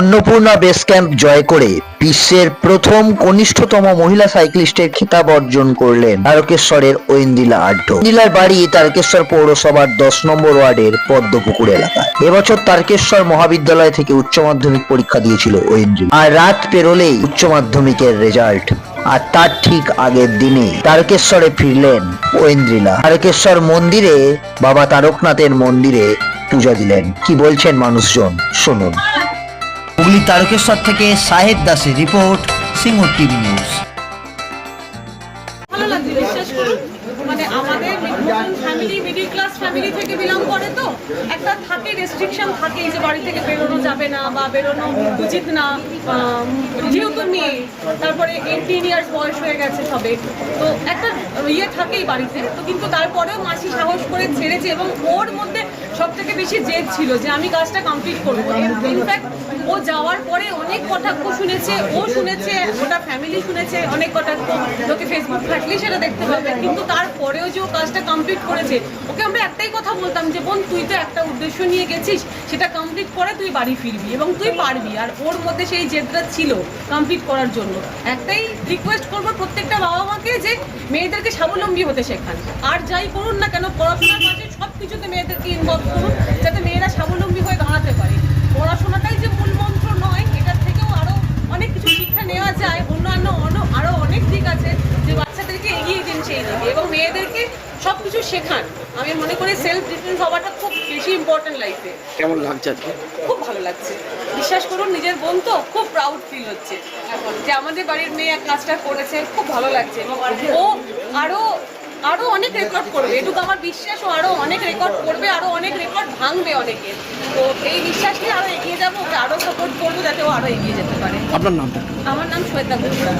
Annapurna base camp জয় করে বিশ্বের প্রথম কনিষ্ঠতম মহিলা সাইক্লিস্টের খিতাব অর্জন করলেন তারকেশ্বরের ঐন্দিলা আড্ড। ঐন্দিলার বাড়ি তারকেশ্বর পৌরসভার দশ নম্বর ওয়ার্ডের পদ্মপুকুর এলাকায়। এবছর তারকেশ্বর মহাবিদ্যালয় থেকে উচ্চ মাধ্যমিক পরীক্ষা দিয়েছিল ঐন্দ্রিলা আর রাত পেরোলেই উচ্চ মাধ্যমিকের রেজাল্ট। আর তার ঠিক আগের দিনে তারকেশ্বরে ফিরলেন ঐন্দ্রিলা তারকেশ্বর মন্দিরে বাবা তারকনাথের মন্দিরে পূজা দিলেন। কি বলছেন মানুষজন? শুনুন। হুগলি তারকেশ্বর থেকে সাহেব দাসের রিপোর্ট, সিঙ্গুর টিভি নিউজ। মানে আমাদের ফ্যামিলি মিডিল ক্লাস ফ্যামিলি থেকে থাকে যে বাড়ি থেকে বেরোনো যাবে না বা বেরোনো উচিত না। যেহেতু মেয়ে, তারপরে বয়স হয়ে গেছে সবে। তো একটা ইয়ে থাকেই বাড়িতে। তো কিন্তু তারপরেও মাসি সাহস করে ছেড়েছে এবং ওর মধ্যে সব থেকে বেশি জেদ ছিল যে আমি কাজটা কমপ্লিট করব। ইনফ্যাক্ট ও যাওয়ার পরে অনেক কটাক্ষ শুনেছে, ও শুনেছে, ওটা ফ্যামিলি শুনেছে, অনেক কটাক্ষ লোকে ফেসবুক থাকলে সেটা দেখতে পাবে। কিন্তু তারপরেও যে ও কাজটা কমপ্লিট করেছে, ওকে আমরা একটাই কথা বলতাম যে, বোন, তুই তো একটা উদ্দেশ্য নিয়ে গেছিস, সেটা কমপ্লিট করে তুই বাড়ি ফিরবি এবং তুই পারবি। আর ওর মধ্যে সেই জেদটা ছিল কমপ্লিট করার জন্য। একটাই রিকোয়েস্ট করব প্রত্যেকটা বাবা মাকে যে, মেয়েদেরকে স্বাবলম্বী হতে শেখান। আর যাই করুন না কেন, পড়াশোনার মাঝে সব কিছুতে মেয়েদেরকে ইনভলভ করুন, যাতে মেয়েরা স্বাবলম্বী হয়ে দাঁড়াতে পারে। পড়াশোনাটাই যে মূল মন্ত্র নয় এটার থেকেও আরও অনেক কিছু শিক্ষা নেওয়া যায় অন্যান্য অন্য- আরও অনেক দিক আছে যে বাচ্চাদেরকে এগিয়ে দিন সেই দিকে এবং মেয়েদেরকে সব কিছু শেখান। আমি মনে করি সেলফ ডিফেন্স হওয়াটা খুব বেশি ইম্পর্টেন্ট লাইফে কেমন লাগছে আজকে? খুব ভালো লাগছে। বিশ্বাস করুন নিজের বোন তো খুব প্রাউড ফিল হচ্ছে। এখন যে আমাদের বাড়ির মেয়ে এক কাজটা করেছে খুব ভালো লাগছে। ও আরও আরও অনেক রেকর্ড করবে। এটুকু আমার বিশ্বাস ও আরও অনেক রেকর্ড করবে আরও অনেক রেকর্ড ভাঙবে অনেকে। তো এই বিশ্বাস নিয়ে আরও এগিয়ে যাব ওকে আরও সাপোর্ট করব যাতে ও আরও এগিয়ে যেতে পারে। আপনার নামটা? আমার নাম শ্বেতা গুপ্তা।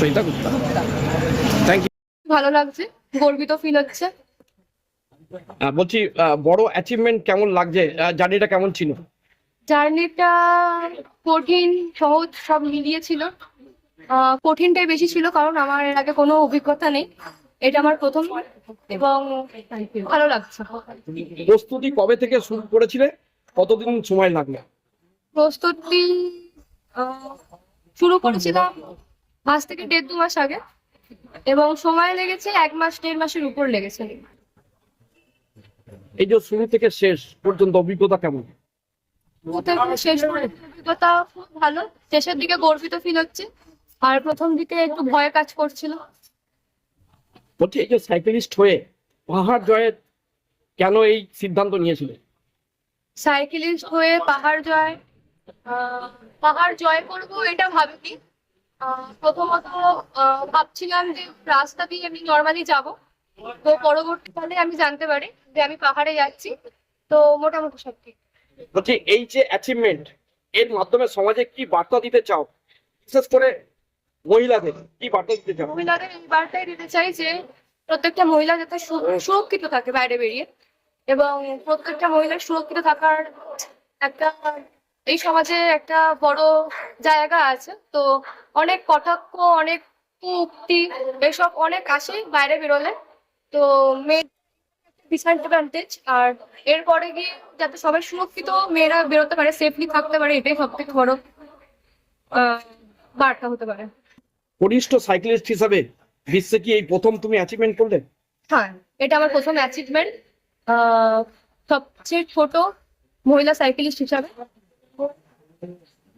সৈতা গুপ্তা। থ্যাংক ইউ ভালো লাগছে গর্বিত ফিল হচ্ছে। বলছি বড় অ্যাচিভমেন্ট কেমন লাগছে? জার্নিটা কেমন ছিল? জার্নিটা কঠিন সহজ সব মিলিয়ে ছিল। আহ, কঠিনটাই বেশি ছিল কারণ আমার এর আগে কোনো অভিজ্ঞতা নেই। এটা আমার প্রথম এবং ভালো লাগছে। প্রস্তুতি কবে থেকে শুরু করেছিলে? কতদিন সময় লাগল? প্রস্তুতি আহ, শুরু করেছিলাম আজ থেকে দেড় দু মাস আগে এবং সময় লেগেছে এক মাস দেড় মাসের উপর লেগেছে। এই যে শুরু থেকে শেষ পর্যন্ত অভিজ্ঞতা কেমন? শেষ পর্যন্ত অভিজ্ঞতা খুব ভালো। শেষের দিকে গর্বিত ফিল হচ্ছে। আর প্রথম দিকে একটু ভয় কাজ করছিল। বলছি এই যে সাইকেলিস্ট হয়ে পাহাড় জয়ের কেন এই সিদ্ধান্ত নিয়েছিলে? সাইকেলিস্ট হয়ে পাহাড় জয় পাহাড় জয় করব এটা ভাবিনি। প্রথমত ভাবছিলাম যে রাস্তা দিয়ে আমি নর্মালি যাব তো পরবর্তীকালে আমি জানতে পারি যে আমি পাহাড়ে যাচ্ছি তো মোটামুটি সব ঠিক বলছি এই যে অ্যাচিভমেন্ট এর মাধ্যমে সমাজে কি বার্তা দিতে চাও? বিশেষ করে মহিলাদের এই বার্তাই দিতে চাই যে প্রত্যেকটা মহিলা যাতে সুরক্ষিত থাকে বাইরে বেরিয়ে। এবং প্রত্যেকটা মহিলার সুরক্ষিত থাকার একটা এই সমাজে একটা বড় জায়গা আছে। তো অনেক কটাক্ষ অনেক উক্তি এসব অনেক আসে বাইরে বেরোলে। তো মেয়ে ডিসঅ্যাডভান্টেজ আর এরপরে গিয়ে যাতে সবাই সুরক্ষিত মেয়েরা বেরোতে পারে সেফলি থাকতে পারে এটাই সব থেকে বড় আহ, বার্তা হতে পারে। কনিষ্ঠ সাইক্লিস্ট হিসাবে বিশ্বে কি এই প্রথম তুমি অ্যাচিভমেন্ট করলে? হ্যাঁ এটা আমার প্রথম অ্যাচিভমেন্ট সবচেয়ে ছোট মহিলা সাইকেলিস্ট হিসাবে।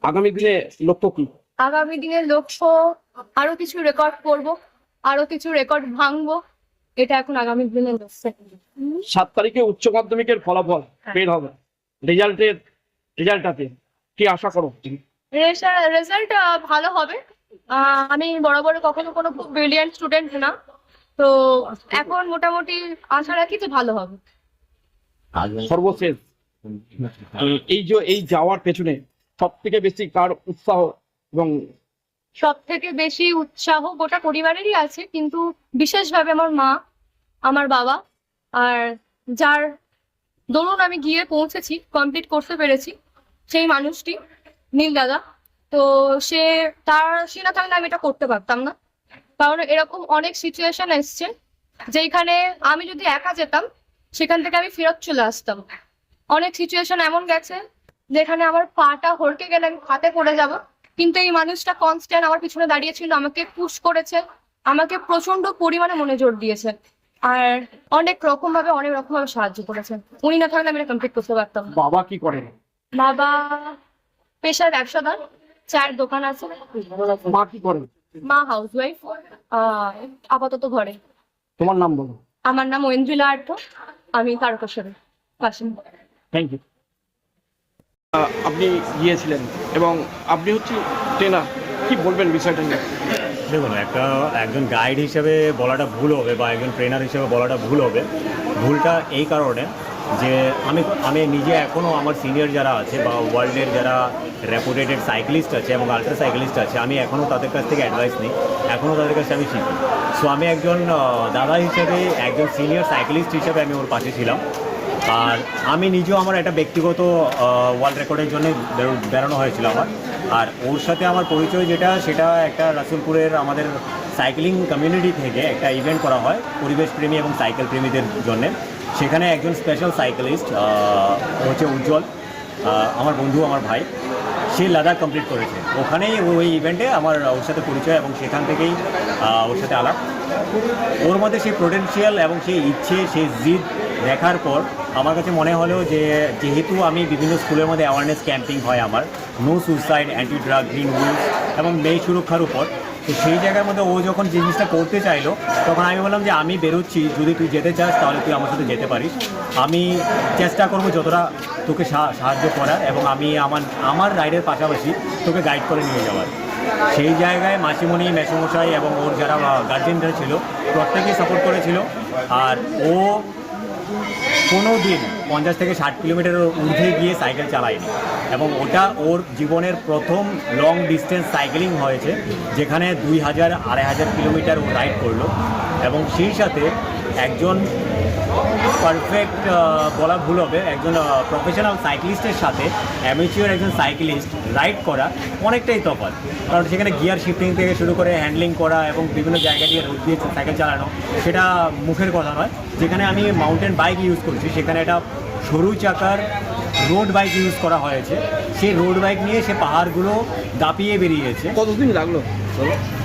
আগামী দিনে লক্ষ্য কি? আগামী দিনে লক্ষ্য আরও কিছু রেকর্ড করব আরও কিছু রেকর্ড ভাঙবো এটা এখন আগামী দিনে লক্ষ্য। সাত তারিখে উচ্চ মাধ্যমিকের ফলাফল হ্যাঁ। বের হবে। রেজাল্টের রেজাল্টটাতে কি আশা করো? রেজাল্ট ভালো হবে। আমি বরাবর কখনো কোনো খুব ব্রিলিয়ান্ট স্টুডেন্ট না। তো এখন মোটামুটি আশা রাখি যে ভালো হবে। সর্বশেষ এই যে এই যাওয়ার পেছনে সব থেকে বেশি কার উৎসাহ এবং সব থেকে বেশি উৎসাহ গোটা পরিবারেরই আছে কিন্তু বিশেষভাবে আমার মা আমার বাবা আর যার দরুন আমি গিয়ে পৌঁছেছি কমপ্লিট করতে পেরেছি সেই মানুষটি নীল দাদা। তো সে তার সে না থাকলে আমি এটা করতে পারতাম না। কারণ এরকম অনেক সিচুয়েশন এসছে যেখানে আমি যদি একা যেতাম সেখান থেকে আমি ফেরত চলে আসতাম। অনেক সিচুয়েশন এমন গেছে যেখানে আমার পাটা হড়কে গেলে আমি হাতে পড়ে যাব। কিন্তু এই মানুষটা কনস্ট্যান্ট আমার পিছনে দাঁড়িয়েছিল আমাকে পুশ করেছে আমাকে প্রচণ্ড পরিমাণে মনে জোর দিয়েছে। আর অনেক রকম ভাবে অনেক রকম ভাবে সাহায্য করেছে। উনি না থাকলে আমি এটা কমপ্লিট করতে পারতাম বাবা কি করেন বাবা পেশার ব্যবসাদার। চায়ের দোকান আছে। মা কি করেন মা হাউস ওয়াইফ আপাতত ঘরে। তোমার নাম বলো। আমার নাম ঐন্দ্রিলা আর্ট আমি তারকেশ্বরের বাসিন্দা। থ্যাংক ইউ আপনি গিয়েছিলেন এবং আপনি হচ্ছে ট্রেনার কি বলবেন বিষয়টা নিয়ে? দেখুন একটা একজন গাইড হিসেবে বলাটা ভুল হবে বা একজন ট্রেনার হিসেবে বলাটা ভুল হবে। ভুলটা এই কারণে যে আমি আমি নিজে এখনও আমার সিনিয়র যারা আছে বা ওয়ার্ল্ডের যারা রেপুটেটেড সাইক্লিস্ট আছে এবং আল্ট্রা সাইক্লিস্ট আছে, আমি এখনও তাদের কাছ থেকে অ্যাডভাইস নিই। এখনও তাদের কাছে আমি শিখি। সো আমি একজন দাদা হিসেবে, একজন সিনিয়র সাইক্লিস্ট হিসেবে আমি ওর পাশে ছিলাম। আর আমি নিজেও আমার একটা ব্যক্তিগত ওয়ার্ল্ড রেকর্ডের জন্য বেরোনো হয়েছিল আমার। আর ওর সাথে আমার পরিচয় যেটা, সেটা একটা রাসুলপুরের আমাদের সাইক্লিং কমিউনিটি থেকে একটা ইভেন্ট করা হয় পরিবেশ প্রেমী এবং সাইকেল প্রেমীদের জন্য। সেখানে একজন স্পেশাল সাইকেলিস্ট হচ্ছে উজ্জ্বল আমার বন্ধু, আমার ভাই, সে লাদাখ কমপ্লিট করেছে। ওখানেই ওই ইভেন্টে আমার ওর সাথে পরিচয় এবং সেখান থেকেই ওর সাথে আলাপ। ওর মধ্যে সেই পোটেনশিয়াল এবং সেই ইচ্ছে, সেই জিদ দেখার পর আমার কাছে মনে হলো যে, যেহেতু আমি বিভিন্ন স্কুলের মধ্যে অ্যাওয়ারনেস ক্যাম্পিং হয় আমার no suicide anti drug green Wills এবং মেয়ে সুরক্ষার উপর তো সেই জায়গার মধ্যে ও যখন জিনিসটা করতে চাইলো, তখন আমি বললাম যে আমি বেরোচ্ছি, যদি তুই যেতে চাস তাহলে তুই আমার সাথে যেতে পারিস। আমি চেষ্টা করব যতটা তোকে সাহায্য করার এবং আমি আমার আমার রাইডের পাশাপাশি তোকে গাইড করে নিয়ে যাওয়ার। সেই জায়গায় মাসিমণি, মেসমশাই এবং ওর যারা গার্জেনরা ছিল, প্রত্যেকেই সাপোর্ট করেছিল। আর ও কোনো দিন পঞ্চাশ থেকে ষাট কিলোমিটারের ঊর্ধ্বে গিয়ে সাইকেল চালায়নি। এবং ওটা ওর জীবনের প্রথম লং ডিস্টেন্স সাইকেলিং হয়েছে, যেখানে দুই হাজার, আড়াই হাজার কিলোমিটার ও রাইড করল। এবং সেই সাথে একজন পারফেক্ট বলা ভুল হবে। একজন প্রফেশনাল সাইক্লিস্টের সাথে অ্যামেচিওর একজন সাইক্লিস্ট রাইড করা অনেকটাই তফাৎ। কারণ সেখানে গিয়ার শিফটিং থেকে শুরু করে হ্যান্ডলিং করা এবং বিভিন্ন জায়গা দিয়ে রোড দিয়ে সাইকেল চালানো, সেটা মুখের কথা নয়। যেখানে আমি মাউন্টেন বাইক ইউজ করছি, সেখানে একটা সরু চাকার রোড বাইক ইউজ করা হয়েছে। সেই রোড বাইক নিয়ে সে পাহাড়গুলো দাপিয়ে বেরিয়েছে। কতদিন লাগল?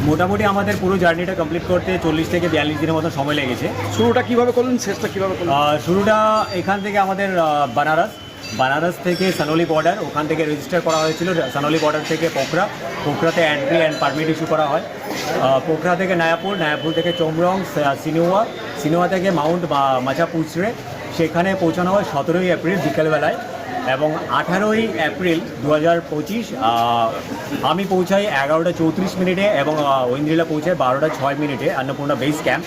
মোটামুটি আমাদের পুরো জার্নিটা কমপ্লিট করতে চল্লিশ থেকে বিয়াল্লিশ দিনের মতো সময় লেগেছে। শুরুটা কীভাবে করলেন শেষটা কীভাবে করলেন? শুরুটা এখান থেকে আমাদের বানারস বানারস থেকে সানোলি বর্ডার ওখান থেকে রেজিস্টার করা হয়েছিল। সানোলি বর্ডার থেকে পোখরা পোখরাতে এন্ট্রি অ্যান্ড পারমিট ইস্যু করা হয়। পোখরা থেকে নায়াপুর নায়াপুর থেকে চোমরং সা- সিনোয়া সিনোয়া থেকে মাউন্ট মাচা পুচড়ে সেখানে পৌঁছানো হয় সতেরোই এপ্রিল বিকেলবেলায়। এবং আঠারোই এপ্রিল দু হাজার পঁচিশ আমি পৌঁছাই এগারোটা চৌত্রিশ মিনিটে এবং ঐন্দ্রিলা পৌঁছায় বারোটা ছয় মিনিটে অন্নপূর্ণা বেস ক্যাম্প।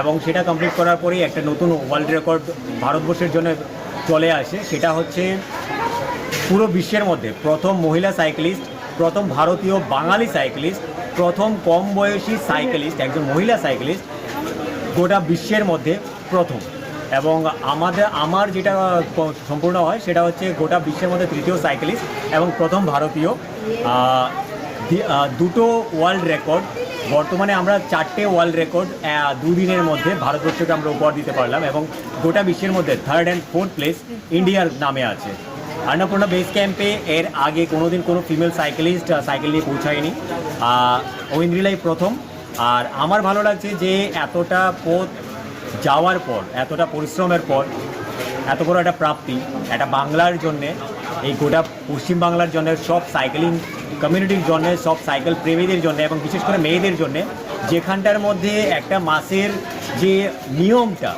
এবং সেটা কমপ্লিট করার পরেই একটা নতুন ওয়ার্ল্ড রেকর্ড ভারতবর্ষের জন্য চলে আসে। সেটা হচ্ছে পুরো বিশ্বের মধ্যে প্রথম মহিলা সাইক্লিস্ট প্রথম ভারতীয় বাঙালি সাইক্লিস্ট প্রথম কম বয়সী সাইক্লিস্ট একজন মহিলা সাইক্লিস্ট গোটা বিশ্বের মধ্যে প্রথম। এবং আমাদের, আমার যেটা সম্পূর্ণ হয় সেটা হচ্ছে গোটা বিশ্বের মধ্যে তৃতীয় সাইক্লিস্ট এবং প্রথম ভারতীয়। দুটো ওয়ার্ল্ড রেকর্ড বর্তমানে আমরা চারটে ওয়ার্ল্ড রেকর্ড দুদিনের মধ্যে ভারতবর্ষকে আমরা উপহার দিতে পারলাম এবং গোটা বিশ্বের মধ্যে থার্ড অ্যান্ড ফোর্থ প্লেস ইন্ডিয়ার নামে আছে। অন্নপূর্ণা বেস ক্যাম্পে এর আগে কোনোদিন কোনো ফিমেল সাইকেলিস্ট সাইকেল নিয়ে পৌঁছায়নি। ঐন্দ্রিলাই প্রথম। আর আমার ভালো লাগছে যে এতটা পথ যাওয়ার পর, এতটা পরিশ্রমের পর, এত বড় একটা প্রাপ্তি, একটা বাংলার জন্যে, এই গোটা পশ্চিম বাংলার জন্য, সব সাইকেলিং কমিউনিটির জন্য, সব সাইকেল প্রেমীদের জন্য এবং বিশেষ করে মেয়েদের জন্য, যেখানটার মধ্যে একটা মাসের যে নিয়মটা,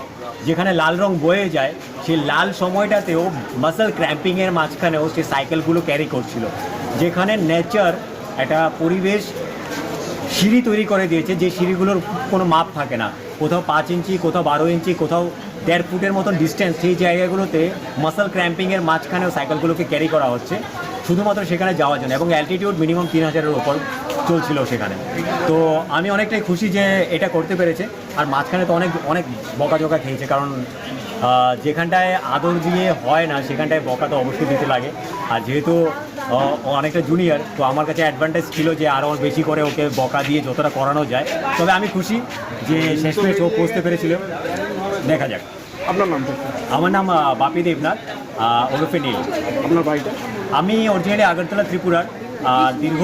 যেখানে লাল রং বয়ে যায়, সেই লাল সময়টাতেও মাসেল ক্র্যাম্পিংয়ের মাঝখানেও সে সাইকেলগুলো ক্যারি করছিল। যেখানে নেচার একটা পরিবেশ সিঁড়ি তৈরি করে দিয়েছে, যে সিঁড়িগুলোর কোনো মাপ থাকে না। কোথাও পাঁচ ইঞ্চি, কোথাও বারো ইঞ্চি, কোথাও দেড় ফুটের মতন ডিস্টেন্স সেই জায়গাগুলোতে মাসল ক্র্যাম্পিংয়ের মাঝখানেও সাইকেলগুলোকে ক্যারি করা হচ্ছে। শুধুমাত্র সেখানে যাওয়ার জন্য এবং অ্যালটিটিউড মিনিমাম তিন হাজারের ওপর চলছিল সেখানে। তো আমি অনেকটাই খুশি যে এটা করতে পেরেছে। আর মাঝখানে তো অনেক অনেক বকাঝোকা খেয়েছে কারণ যেখানটায় আদর দিয়ে হয় না, সেখানটায় বকা তো অবশ্যই দিতে লাগে। আর যেহেতু অনেকটা জুনিয়র তো আমার কাছে অ্যাডভান্টেজ ছিল যে আরও বেশি করে ওকে বকা দিয়ে যতটা করানো যায়। তবে আমি খুশি যে শেষমেশ ও পৌঁছতে পেরেছিল। দেখা যাক। আপনার নাম আমার নাম বাপি দেবনাথ ওরফে নীল। আপনার বাড়িটা? আমি অরিজিনালি আগরতলা ত্রিপুরার দীর্ঘ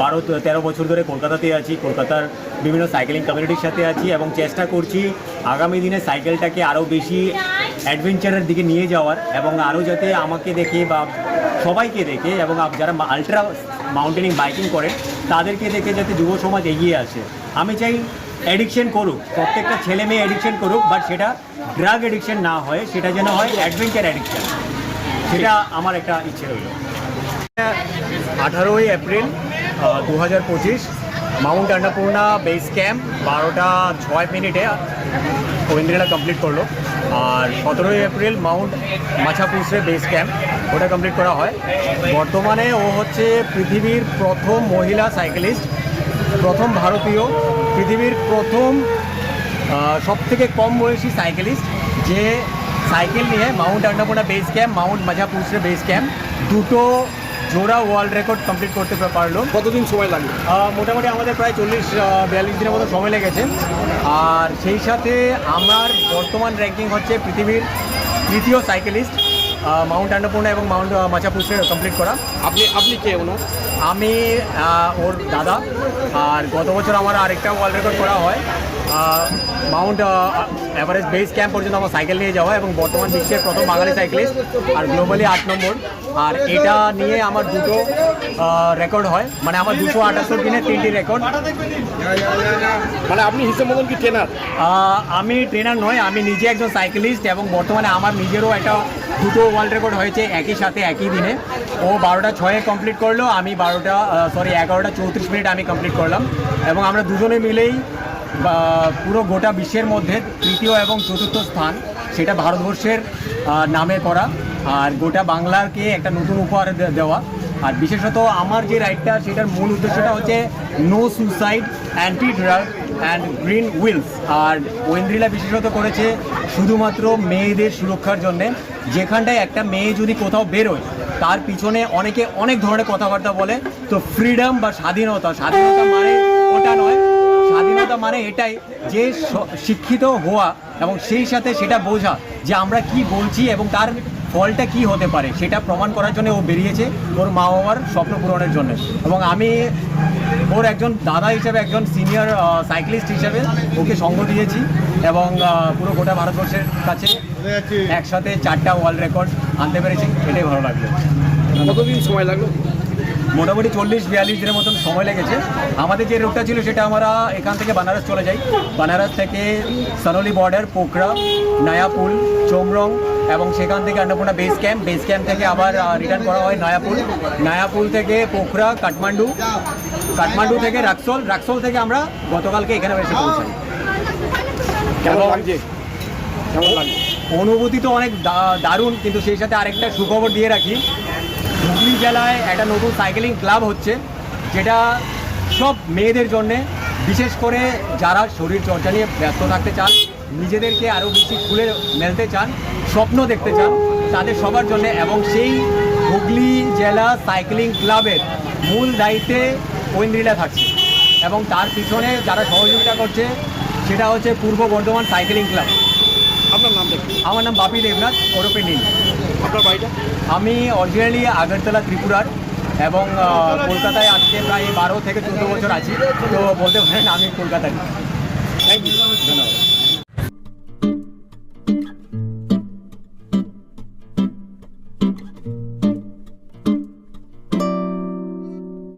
বারো তেরো বছর ধরে কলকাতাতে আছি কলকাতার বিভিন্ন সাইকেলিং কমিউনিটির সাথে আছি এবং চেষ্টা করছি আগামী দিনে সাইকেলটাকে আরও বেশি অ্যাডভেঞ্চারের দিকে নিয়ে যাওয়ার এবং আরও যাতে আমাকে দেখে বা সবাইকে দেখে এবং যারা আলট্রা মাউন্টেনিং বাইকিং করেন, তাদেরকে দেখে যাতে যুব সমাজ এগিয়ে আসে। আমি চাই অ্যাডিকশন করুক, প্রত্যেকটা ছেলে মেয়ে অ্যাডিকশন করুক বাট সেটা ড্রাগ অ্যাডিকশন না হয়, সেটা যেন হয় অ্যাডভেঞ্চার অ্যাডিকশন সেটা আমার একটা ইচ্ছে রইল। আঠারোই এপ্রিল দু হাজার পঁচিশ, মাউন্ট অন্নপূর্ণা বেস ক্যাম্প বারোটা ছয় মিনিটে ঐন্দ্রিলা কমপ্লিট করল। আর সতেরোই April, mount Machapuchare base camp ওটা কমপ্লিট করা হয়। বর্তমানে ও হচ্ছে পৃথিবীর প্রথম মহিলা সাইকেলিস্ট প্রথম ভারতীয় পৃথিবীর প্রথম সব থেকে কম বয়সী সাইকেলিস্ট যে সাইকেল নিয়ে mount Annapurna base camp mount Machapuchare base camp দুটো জোড়া ওয়ার্ল্ড রেকর্ড কমপ্লিট করতে পারল। কতদিন সময় লাগবে মোটামুটি আমাদের প্রায় চল্লিশ বিয়াল্লিশ দিনের মতো সময় লেগেছে। আর সেই সাথে আমার বর্তমান র্যাঙ্কিং হচ্ছে পৃথিবীর তৃতীয় সাইকেলিস্ট মাউন্ট অন্নপূর্ণা এবং মাউন্ট মাচাপুসে কমপ্লিট করা। আপনি আপনি কে ওনার আমি ওর দাদা। আর গত বছর আমার আরেকটা ওয়ার্ল্ড রেকর্ড করা হয়। মাউন্ট এভারেস্ট বেস ক্যাম্প পর্যন্ত আমার সাইকেল নিয়ে যাওয়া এবং বর্তমান বিশ্বের প্রথম বাঙালি সাইকেলিস্ট আর গ্লোবালি আট নম্বর। আর এটা নিয়ে আমার দুটো রেকর্ড হয়। মানে আমার দুশো আটাত্তর দিনে তিনটি রেকর্ড মানে আপনি হিসেব মতন কি ট্রেনার আমি ট্রেনার নয় আমি নিজে একজন সাইকেলিস্ট এবং বর্তমানে আমার নিজেরও একটা দুটো ওয়ার্ল্ড রেকর্ড হয়েছে, একই সাথে একই দিনে। ও বারোটা ছয়ে কমপ্লিট করল, আমি বারোটা সরি এগারোটা চৌত্রিশ মিনিট আমি কমপ্লিট করলাম। এবং আমরা দুজনে মিলেই পুরো গোটা বিশ্বের মধ্যে তৃতীয় এবং চতুর্থ স্থান, সেটা ভারতবর্ষের নামে করা। আর গোটা বাংলাকে একটা নতুন উপহার দেওয়া। আর বিশেষত আমার যে রাইডটা সেটার মূল উদ্দেশ্যটা হচ্ছে no suicide anti drug and green wheels আর ওয়েন্দ্রিলা বিশেষত করেছে শুধুমাত্র মেয়েদের সুরক্ষার জন্যে। যেখানটায় একটা মেয়ে যদি কোথাও বেরোয়, তার পিছনে অনেকে অনেক ধরনের কথাবার্তা বলে। তো ফ্রিডম বা স্বাধীনতা স্বাধীনতা মানে ওটা নয়। স্বাধীনতা মানে এটাই যে শিক্ষিত হওয়া এবং সেই সাথে সেটা বোঝা যে আমরা কি বলছি এবং তার ফলটা কি হতে পারে সেটা প্রমাণ করার জন্য ও বেরিয়েছে ওর মা বাবার স্বপ্ন পূরণের জন্য। এবং আমি ওর একজন দাদা হিসেবে একজন সিনিয়র সাইক্লিস্ট হিসেবে ওকে সঙ্গ দিয়েছি এবং পুরো গোটা ভারতবর্ষের কাছে একসাথে চারটা ওয়ার্ল্ড রেকর্ড আনতে পেরেছি। এটাই ভালো লাগল। কতদিন সময় লাগল? মোটামুটি চল্লিশ বিয়াল্লিশ দিনের মতন সময় লেগেছে। আমাদের যে রুটটা ছিল সেটা আমরা এখান থেকে বানারস চলে যাই। বানারস থেকে সানোলি বর্ডার পোখরা নয়াপুল চোমরং এবং সেখান থেকে Annapurna base camp base camp থেকে আবার রিটার্ন করা হয় নয়াপুল। নয়াপুল থেকে পোখরা কাঠমান্ডু কাঠমান্ডু থেকে রাক্সোল রাক্সোল থেকে আমরা গতকালকে এখানে এসে পৌঁছাই। কেমন লাগছে? কেমন লাগছে? অনুভূতি তো অনেক দারুণ কিন্তু সেই সাথে আরেকটা সুখবর দিয়ে রাখি। হুগলি জেলায় একটা নতুন সাইকেলিং ক্লাব হচ্ছে যেটা সব মেয়েদের জন্যে বিশেষ করে যারা শরীর চর্চা নিয়ে ব্যস্ত থাকতে চান নিজেদেরকে আরও বেশি খুলে মেলতে চান স্বপ্ন দেখতে চান তাদের সবার জন্য এবং সেই হুগলি জেলা সাইক্লিং ক্লাবের মূল দায়িত্বে ঐন্দ্রিলা থাকছে। এবং তার পিছনে যারা সহযোগিতা করছে সেটা হচ্ছে পূর্ব বর্ধমান সাইক্লিং ক্লাব। আপনার নাম দেখুন আমার নাম বাপি দেবনাথ ওরফে নীল। আপনার বাড়িটা? আমি অরিজিনালি আগরতলা ত্রিপুরার এবং কলকাতায় আজকে প্রায় বারো থেকে চোদ্দ বছর আছি। তো বলতে পারেন আমি কলকাতায়